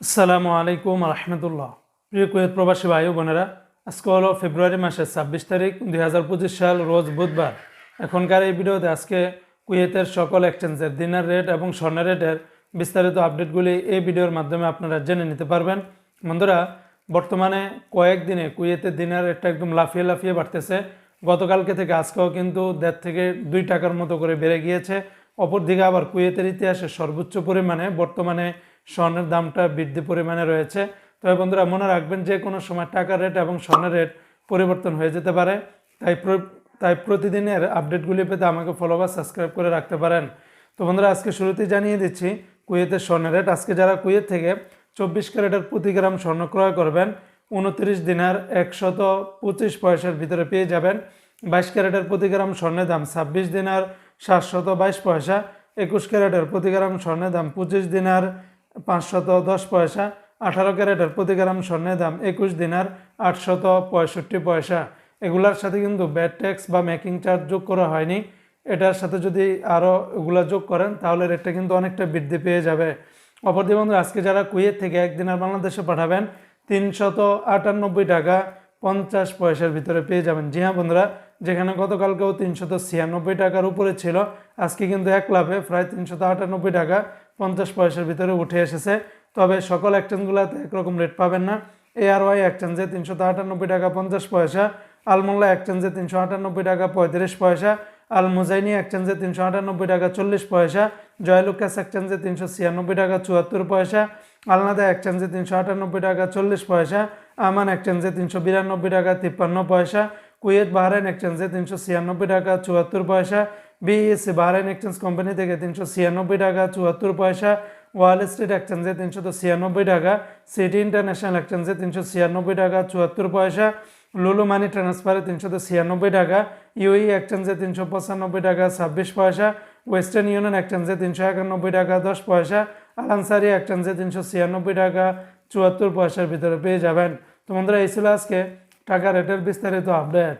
আসসালামু আলাইকুম রহমতুল্লাহ। প্রিয় কুয়েত প্রবাসী ভাই বোনেরা, আজকে হলো ফেব্রুয়ারি মাসের ছাব্বিশ তারিখ, দুই হাজার পঁচিশ সাল, রোজ বুধবার। এখনকার এই ভিডিওতে আজকে কুয়েতের সকল এক্সচেঞ্জের দিনার রেট এবং স্বর্ণের রেটের বিস্তারিত আপডেটগুলি এই ভিডিওর মাধ্যমে আপনারা জেনে নিতে পারবেন। বন্ধুরা, বর্তমানে কয়েকদিনে কুয়েতের দিনার রেটটা একদম লাফিয়ে লাফিয়ে বাড়তেছে। গতকালকে থেকে আজকেও কিন্তু দেড় থেকে দুই টাকার মতো করে বেড়ে গিয়েছে। অপরদিকে আবার কুয়েতের ইতিহাসে সর্বোচ্চ পরিমাণে বর্তমানে স্বর্ণের দামটা বৃদ্ধি পরিমাণে রয়েছে। তবে বন্ধুরা, মনে রাখবেন যে কোনো সময় টাকার রেট এবং স্বর্ণের রেট পরিবর্তন হয়ে যেতে পারে। তাই তাই প্রতিদিনের আপডেটগুলি পেতে আমাকে ফলো বা সাবস্ক্রাইব করে রাখতে পারেন। তো বন্ধুরা, আজকে শুরুতেই জানিয়ে দিচ্ছি কুয়েতের স্বর্ণের রেট আজকে যারা কুয়েত থেকে চব্বিশ ক্যারেটের প্রতি গ্রাম স্বর্ণ ক্রয় করবেন, উনত্রিশ দিনার একশত পঁচিশ পয়সার ভিতরে পেয়ে যাবেন। বাইশ ক্যারেটের প্রতি গ্রাম স্বর্ণের দাম ছাব্বিশ দিনার সাতশত বাইশ পয়সা। একুশ ক্যারেটের প্রতি গ্রাম স্বর্ণের দাম পঁচিশ দিনার পাঁচশত দশ পয়সা, আঠারো ক্যারেটের প্রতি গ্রাম স্বর্ণের দাম একুশ দিনার আটশত পঁয়ষট্টি পয়সা। এগুলার সাথে কিন্তু ব্যাড ট্যাক্স বা মেকিং চার্জ যোগ করা হয়নি। এটার সাথে যদি আরও এগুলা যোগ করেন, তাহলে রেটটা কিন্তু অনেকটা বৃদ্ধি পেয়ে যাবে। অপরদি বন্ধু, আজকে যারা কুয়েত থেকে একদিনের বাংলাদেশে পাঠাবেন, তিনশত আটানব্বই টাকা পঞ্চাশ পয়সার ভিতরে পেয়ে যাবেন। জি হ্যাঁ বন্ধুরা, যেখানে গতকালকেও তিনশত ছিয়ানব্বই টাকার উপরে ছিল, আজকে কিন্তু এক লাভে প্রায় তিনশত আটানব্বই টাকা পঞ্চাশ পয়সার ভিতরে উঠে এসেছে। তবে সকল এক্সচেঞ্জগুলোতে একরকম রেট পাবেন না। এআরওয়াই এক্সচেঞ্জে তিনশত আটানব্বই টাকা পঞ্চাশ পয়সা, আলমোল্লা এক্সচেঞ্জে তিনশো আটানব্বই টাকা পঁয়ত্রিশ পয়সা আল মুজাইনি এক্সচেঞ্জে তিনশো আটানব্বই টাকা চল্লিশ পয়সা, জয়লুকাস এক্সচেঞ্জে তিনশো ছিয়ানব্বই টাকা চুয়াত্তর পয়সা, আলনাদা এক্সচেঞ্জে তিনশো আটানব্বই টাকা চল্লিশ পয়সা, আমান এক্সচেঞ্জে তিনশো বিরানব্বই টাকা তিপ্পান্ন পয়সা, কুয়েত বাহরাইন এক্সচেঞ্জে তিনশো ছিয়ানব্বই টাকা চুয়াত্তর পয়সা বিএসসি বাহরাইন এক্সচেঞ্জ কোম্পানি থেকে তিনশো ছিয়ানব্বই টাকা, চুয়াত্তর পয়সা ওয়াল স্ট্রিট এক্সচেঞ্জে তিনশো তো ছিয়ানব্বই টাকা সিটি ইন্টারন্যাশনাল এক্সচেঞ্জে তিনশো ছিয়ানব্বই টাকা, চুয়াত্তর পয়সা লুলু মানি ট্রান্সফারে তিনশো তো ছিয়ানব্বই টাকা ইউই এক্সচেঞ্জে তিনশো পঁচানব্বই টাকা, ছাব্বিশ পয়সা ওয়েস্টার্ন ইউনিয়ন এক্সচেঞ্জে তিনশো একানব্বই টাকা, দশ পয়সা আলানসারি এক্সচেঞ্জে তিনশো ছিয়ানব্বই টাকা, চুয়াত্তর পয়সার ভিতরে পেয়ে যাবেন। তো বন্ধুরা, এই ছিল আজকে টাকা রেটের বিস্তারিত আপডেট